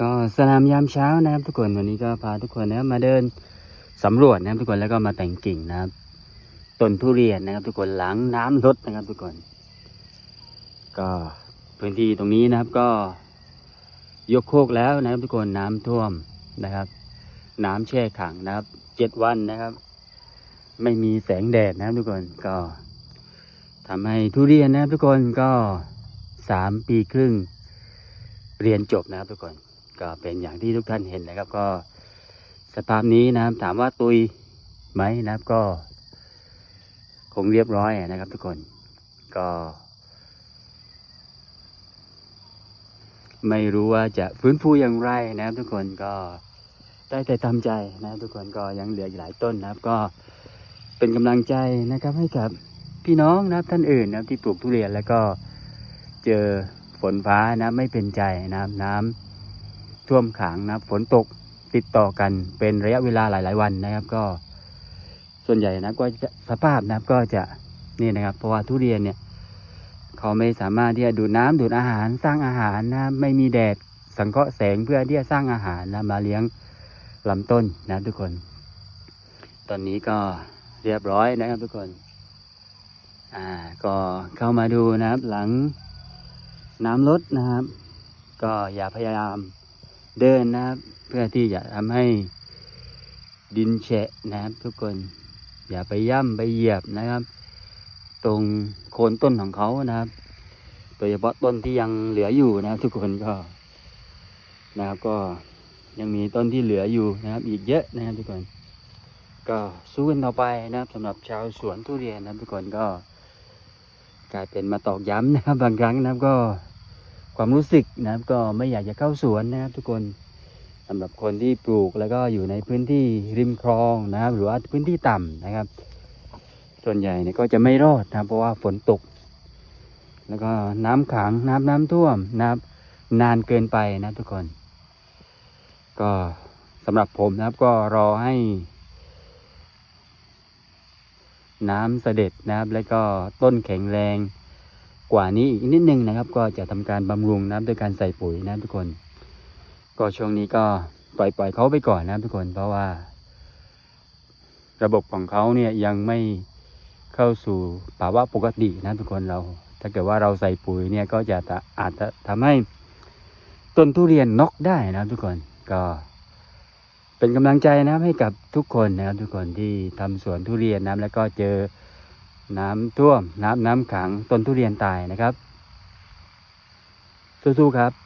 ก็สนามยามเช้านะครับทุกคนวันนี้ก็พาทุกคนนะมาเดินสำรวจนะครับทุกคนแล้วก็มาแต่งกิ่งนะครับต้นทุเรียนนะครับ ทุกคนหลังน้ำลดนะครับ ทุกคน ก็พื้นที่ตรงนี้นะครับก็ยกโคกแล้วนะครับ ทุกคนน้ำท่วมนะครับ น้ำแช่ขังนะครับเจ็ดวันนะครับ ไม่มีแสงแดดนะครับ ทุกคนก็ทำให้ทุเรียนนะครับ ทุกคนก็สามปีครึ่งเรียนจบนะครับทุกคน ก็เป็นอย่างที่ทุกท่านเห็นนะครับ ก็สภาพนี้นะครับ ถามว่าตุยไหมนะครับ ก็ คงเรียบร้อยนะครับ ทุกคนก็ ไม่รู้ว่าจะฟื้นฟูอย่างไรนะครับ ทุกคนก็ได้แต่ทำใจนะครับ ทุกคนก็ยังเหลืออีกหลายต้นนะครับ ก็เป็นกำลังใจนะครับ ให้กับพี่น้องนะครับท่านอื่นนะครับที่ปลูกทุเรียนแล้วก็เจอฝนฟ้านะไม่เป็นใจนะครับน้ำ ท่วมขังนะครับ ฝนตกติดต่อกันเป็นระยะเวลาหลาย ๆ วันนะครับ ก็ ส่วนใหญ่นะก็จะสภาพนะครับก็จะนี่นะครับ เพราะว่าทุเรียนเนี่ยเขาไม่สามารถที่จะดูดน้ำดูดอาหารสร้างอาหารนะไม่มีแดดสังเคราะห์แสงเพื่อที่จะสร้างอาหารนะมาเลี้ยงลำต้นนะทุกคน ตอนนี้ก็เรียบร้อยนะครับทุกคนอ่าก็เข้ามาดูนะครับหลังน้ำลดนะครับ ก็อย่าพยายาม เดินนะครับ เพื่อที่จะทำให้ดินแฉะนะครับ ทุกคนอย่าไปย่ำไปเหยียบนะครับ ตรงโคนต้นของเขานะครับโดยเฉพาะต้นที่ยังเหลืออยู่นะครับ ทุกคนก็นะครับก็ยังมีต้นที่เหลืออยู่นะครับ อีกเยอะนะครับทุกคน ก็สู้กันต่อไปนะครับสำหรับชาวสวนทุเรียนนะครับ ทุกคนก็ กลายเป็นมาตอกย้ำนะครับบางครั้งนะครับก็ ความรู้สึกนะครับ ก็ไม่อยากจะเข้าสวนนะครับ ทุกคนสำหรับคนที่ปลูกแล้วก็อยู่ในพื้นที่ริมคลองนะครับ หรือว่าพื้นที่ต่ำนะครับ ส่วนใหญ่เนี่ยก็จะไม่รอดนะครับ เพราะว่าฝนตก แล้วก็น้ำขังน้ำน้ำท่วมนะครับ นานเกินไปนะทุกคน ก็สำหรับผมนะครับก็รอให้ น้ำเสด็จนะครับ แล้วก็ต้นแข็งแรง กว่านี้อีกนิดนึงนะครับ ก็จะทำการบำรุงนะครับด้วยการใส่ปุ๋ยนะทุกคน ก็ช่วงนี้ก็ปล่อยปล่อยเขาไปก่อนนะครับทุกคนเพราะว่า ระบบของเขาเนี่ยยังไม่เข้าสู่ภาวะปกตินะทุกคนเรา ถ้าเกิดว่าเราใส่ปุ๋ยเนี่ยก็จะอาจจะทำให้ต้นทุเรียนนกได้นะทุกคนก็เป็นกำลังใจนะครับให้กับทุกคนนะครับทุกคนที่ทำสวนทุเรียนนะแล้วก็เจอ น้ำท่วม น้ำน้ำขังต้นทุเรียนตายนะครับ สู้ๆครับ